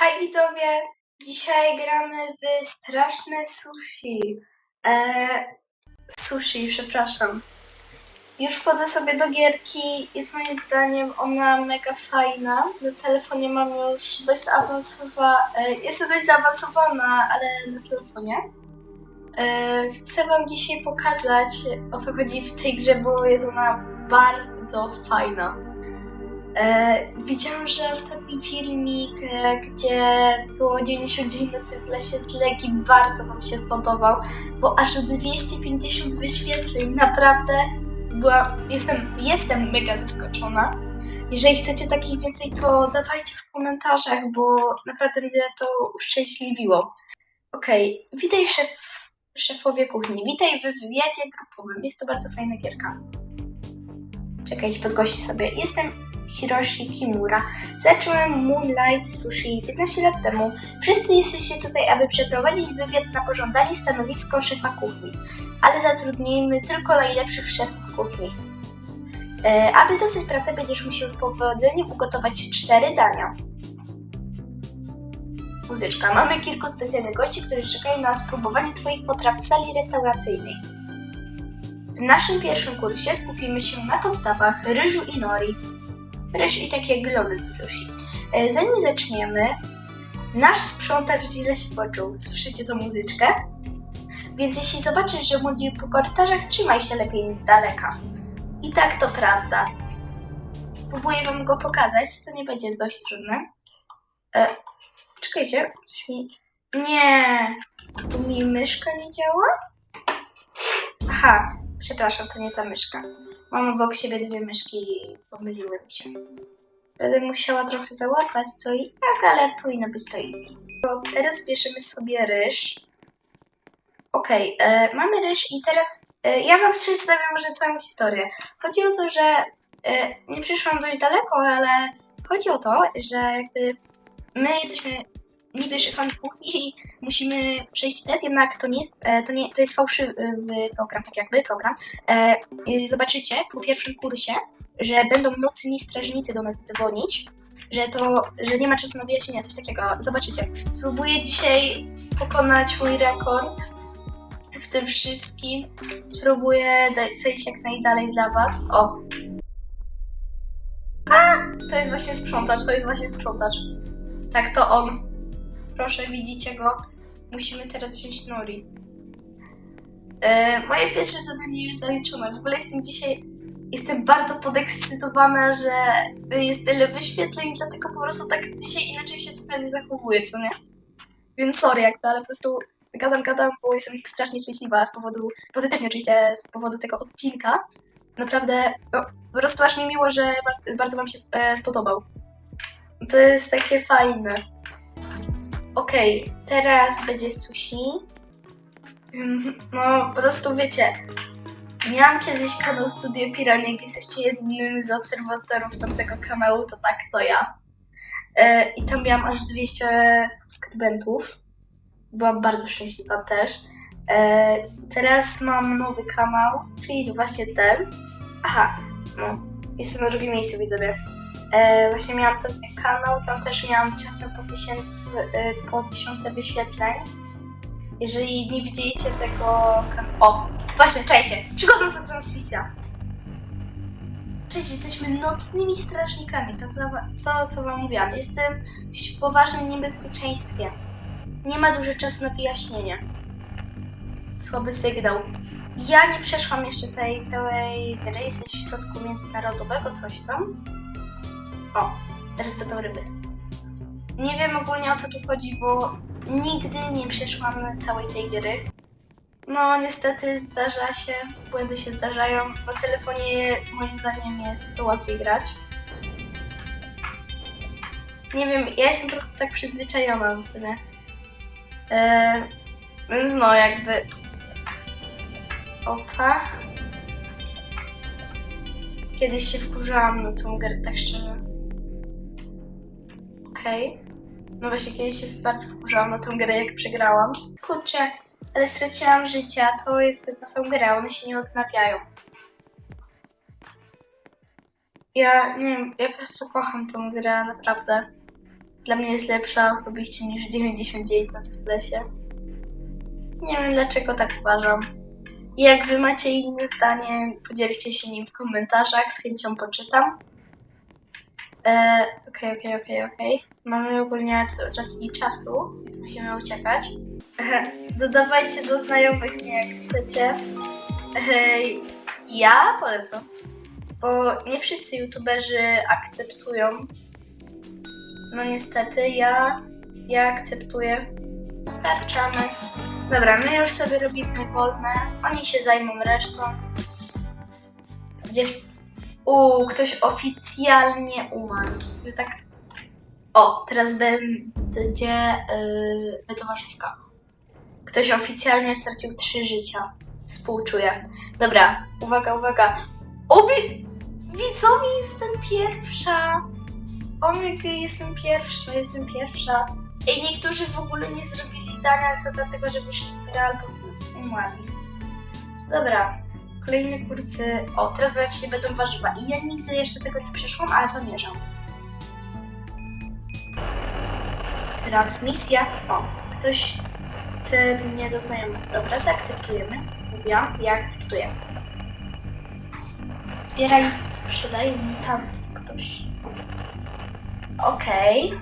Hej widzowie, dzisiaj gramy w straszne sushi. Eee, sushi, przepraszam. Już wchodzę sobie do gierki, jest moim zdaniem ona mega fajna. Na telefonie mam już dość zaawansowana, e, jestem dość zaawansowana, ale na telefonie. E, chcę wam dzisiaj pokazać o co chodzi w tej grze, bo jest ona bardzo fajna. E, widziałam, że ostatni filmik, e, gdzie było 99 nocy w lesie z Legii, bardzo Wam się spodobał, bo aż 250 wyświetleń, naprawdę była, jestem, jestem mega zaskoczona. Jeżeli chcecie takich więcej, to dawajcie w komentarzach, bo naprawdę mnie to uszczęśliwiło. Okej, witaj szef, szefowie kuchni, witaj w wywiadzie grupowym, jest to bardzo fajna gierka. Czekajcie, podgłośnię sobie. Jestem Hiroshi Kimura. Zacząłem Moonlight Sushi 15 lat temu. Wszyscy jesteście tutaj, aby przeprowadzić wywiad na pożądanie stanowisko szefa kuchni, ale zatrudnijmy tylko najlepszych szefów kuchni. E, aby dostać pracę, będziesz musiał z powodzeniem ugotować cztery dania. Muzyczka. Mamy kilku specjalnych gości, którzy czekają na spróbowanie Twoich potraw w sali restauracyjnej. W naszym pierwszym kursie skupimy się na podstawach ryżu i nori ryż i takie glony do sushi. E, Zanim zaczniemy, nasz sprzątacz źle się poczuł. Słyszycie tą muzyczkę? Więc jeśli zobaczysz, że młodzi po korytarzach, trzymaj się lepiej z daleka. I tak to prawda. Spróbuję wam go pokazać, co nie będzie dość trudne. E, czekajcie, coś mi... Nie, tu mi myszka nie działa? Aha, przepraszam, to nie ta myszka. Mam obok siebie dwie myszki i pomyliły się. Będę musiała trochę załapać co i jak, ale powinno być to easy. To teraz bierzemy sobie ryż. Okej, e, mamy ryż i teraz e, ja wam przedstawię może całą historię. Chodzi o to, że e, nie przyszłam dość daleko, ale chodzi o to, że jakby my jesteśmy niby szefami kuchni i musimy przejść test, jednak to nie jest, e, to nie, to jest fałszywy program, tak jakby program. E, zobaczycie po pierwszym kursie, że będą nocni strażnicy do nas dzwonić, że to, że nie ma czasu na wyjaśnienia, coś takiego. Zobaczycie. Spróbuję dzisiaj pokonać mój rekord w tym wszystkim. Spróbuję zejść jak najdalej dla was. O! A! To jest właśnie sprzątacz, to jest właśnie sprzątacz. Tak, to on. Proszę, widzicie go. Musimy teraz wziąć Nori. E, moje pierwsze zadanie już zaliczone. W ogóle jestem dzisiaj. Jestem bardzo podekscytowana, że jest tyle wyświetleń, dlatego po prostu tak dzisiaj inaczej się zupełnie zachowuję, co nie? Więc sorry jakby, ale po prostu gadam, gadam, bo jestem strasznie szczęśliwa z powodu, pozytywnie oczywiście, z powodu tego odcinka. Naprawdę, no, po prostu aż mi miło, że ba- bardzo wam się e, spodobał. To jest takie fajne. Okej, teraz będzie sushi. Mm, No, po prostu wiecie, miałam kiedyś kanał Studio Pirania, jak jesteście jednym z obserwatorów tamtego kanału, to tak, to ja. E, I tam miałam aż 200 subskrybentów. Byłam bardzo szczęśliwa też. E, teraz mam nowy kanał, czyli właśnie ten. Aha, no, jestem na drugim miejscu, widzowie. E, właśnie miałam ten kanał, tam też miałam czasem po, tysiąc, e, po tysiące wyświetleń. Jeżeli nie widzieliście tego kanału... O, właśnie, czekajcie, przygoda za transmisja. Cześć, jesteśmy nocnymi strażnikami, to co, co, co wam mówiłam. Jestem w poważnym niebezpieczeństwie. Nie ma dużo czasu na wyjaśnienie. Słaby sygnał. Ja nie przeszłam jeszcze tej całej gry, jesteś w środku międzynarodowego, coś tam. O, teraz będą ryby. Nie wiem ogólnie o co tu chodzi, bo nigdy nie przeszłam całej tej gry. No, niestety zdarza się, błędy się zdarzają. Na telefonie moim zdaniem jest to łatwiej grać. Nie wiem, ja jestem po prostu tak przyzwyczajona do tyle. Eee, więc no, jakby... Opa. Kiedyś się wkurzałam na tą grę, tak szczerze. Okej. No właśnie, kiedyś się bardzo wkurzałam na tą grę, jak przegrałam. Kurczę, ale straciłam życia, to jest na samą grę, one się nie odnawiają. Ja nie wiem, ja po prostu kocham tą grę, naprawdę. dla mnie jest lepsza osobiście niż 99 na Cyplesie. Nie wiem dlaczego tak uważam. Jak wy macie inne zdanie, podzielcie się nim w komentarzach, z chęcią poczytam. E, Okej, okej, okej, okej. Mamy ogólnie mniej czasu, więc musimy uciekać. E, Dodawajcie do znajomych mnie jak chcecie. E, Ja polecam. Bo nie wszyscy youtuberzy akceptują. No niestety, ja, ja akceptuję. Starczamy. Dobra, my już sobie robimy wolne. Oni się zajmą resztą. Gdzie... U, ktoś oficjalnie umarł. Że tak. O, teraz będzie yy, będzie warzywka. Ktoś oficjalnie stracił trzy życia. Współczuję. Dobra, uwaga, uwaga. Obi... Widzowie, jestem pierwsza. Omygy, jestem pierwsza, jestem pierwsza. Ej, niektórzy w ogóle nie zrobili dania, co dlatego, że wyszli z albo umarli. Dobra, kolejne kursy. O, teraz właśnie będą warzywa. I ja nigdy jeszcze tego nie przeszłam, ale zamierzam. Transmisja. O, ktoś chce mnie do. Dobra, zaakceptujemy. Mówiłam, ja akceptuję. Zbieraj, sprzedaj mutantów ktoś. Okej.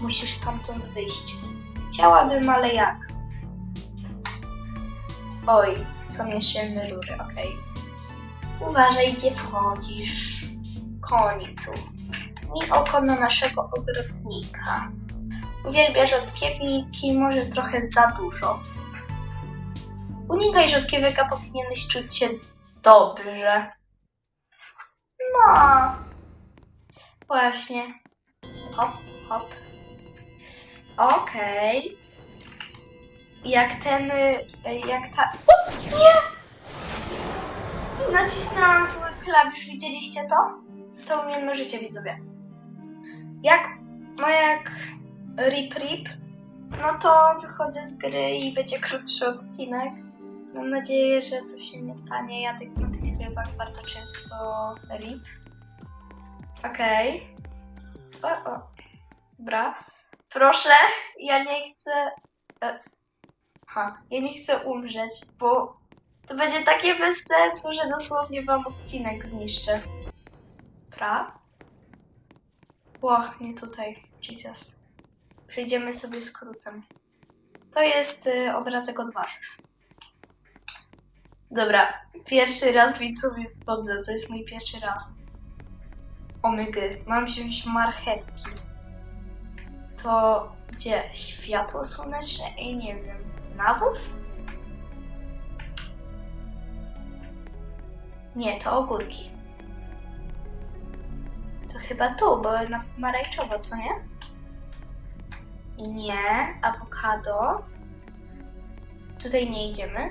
Musisz stamtąd wyjść. Chciałabym, ale jak? Oj, są nieszczelne rury, okej. Uważaj, gdzie wchodzisz. Końcu. Miej oko na naszego ogrodnika. Uwielbia rzodkiewki, może trochę za dużo. Unikaj rzodkiewek, a powinieneś czuć się dobrze. No. Właśnie. Hop, hop. Okej. Jak ten, y, jak ta... O, nie! Nacisnęłam zły klawisz, widzieliście to? Zostało mi życie, widzowie. Jak, no jak rip rip, no to wychodzę z gry i będzie krótszy odcinek. Mam nadzieję, że to się nie stanie. Ja tak na tych rybach bardzo często rip. Okej. O, o. Dobra. Proszę, ja nie chcę. Ha, ja nie chcę umrzeć, bo to będzie takie bez sensu, że dosłownie wam odcinek zniszczę. Pra? Ło, nie tutaj. Jesus. Przejdziemy sobie skrótem. To jest y, obrazek od warzyw. Dobra, pierwszy raz widzowie wchodzę, to jest mój pierwszy raz. Omygy, mam wziąć marchewki. To gdzie? Światło słoneczne? Ej, nie wiem. Nawóz? Nie, to ogórki. To chyba tu, bo na pomarańczowo, co nie? Nie, awokado. Tutaj nie idziemy.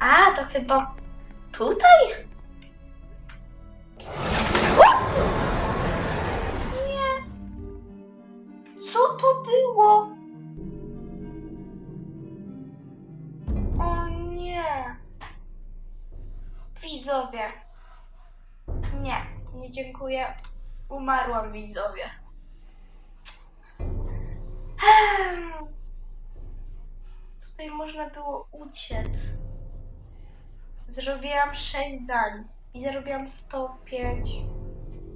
A, to chyba tutaj? Nie. Co to było? Widzowie. Nie, nie dziękuję. Umarłam widzowie. Ehm. Tutaj można było uciec. Zrobiłam 6 dań i zarobiłam 105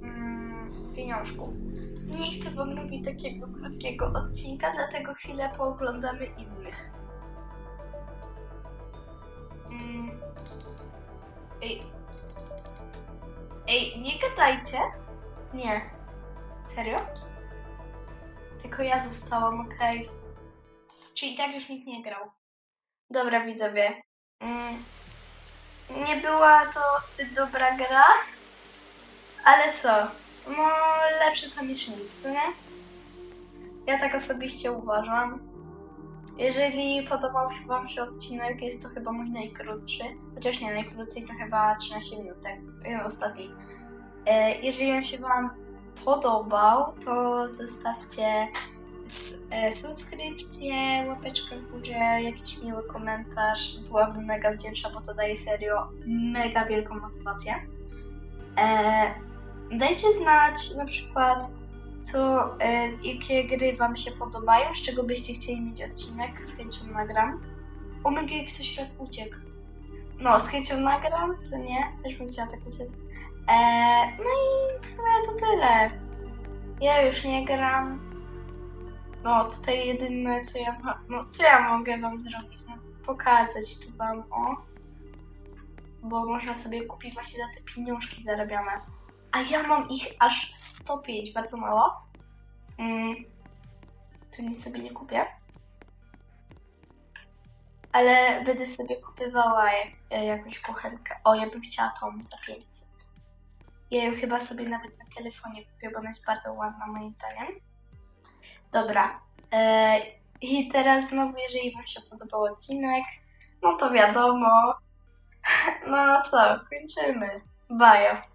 mm, pieniążków. Nie chcę wam robić takiego krótkiego odcinka, dlatego chwilę pooglądamy innych. Ej. Ej, nie gadajcie. Nie. Serio? Tylko ja zostałam, okej. Czyli tak już nikt nie grał. Dobra, widzowie. Mm. Nie była to zbyt dobra gra, ale co? No, lepsze to niż nic, nie? Ja tak osobiście uważam. Jeżeli podobał się Wam się odcinek, jest to chyba mój najkrótszy. Chociaż nie najkrótszy, to chyba 13 minut, tak, e, ostatni. E, jeżeli on się Wam podobał, to zostawcie e, subskrypcję, łapeczkę w górze, jakiś miły komentarz. Byłabym mega wdzięczna, bo to daje serio mega wielką motywację. E, dajcie znać na przykład, to e, jakie gry wam się podobają, z czego byście chcieli mieć odcinek, z chęcią nagram. Omega, ktoś raz uciekł. No, z chęcią nagram, co nie? Też bym chciała tak uciec. E, no i w sumie to tyle. Ja już nie gram. No, tutaj jedyne co ja no co ja mogę wam zrobić? No, pokazać tu wam, o. Bo można sobie kupić właśnie za te pieniążki zarabiane. A ja mam ich aż 105, bardzo mało. Mm, tu nic sobie nie kupię. Ale będę sobie kupywała e, jakąś kuchenkę. O, ja bym chciała tą za 500. Ja ją chyba sobie nawet na telefonie kupię, bo ona jest bardzo ładna moim zdaniem. Dobra. E, I teraz znowu, jeżeli Wam się podobał odcinek, no to wiadomo. No co, kończymy. Bajo.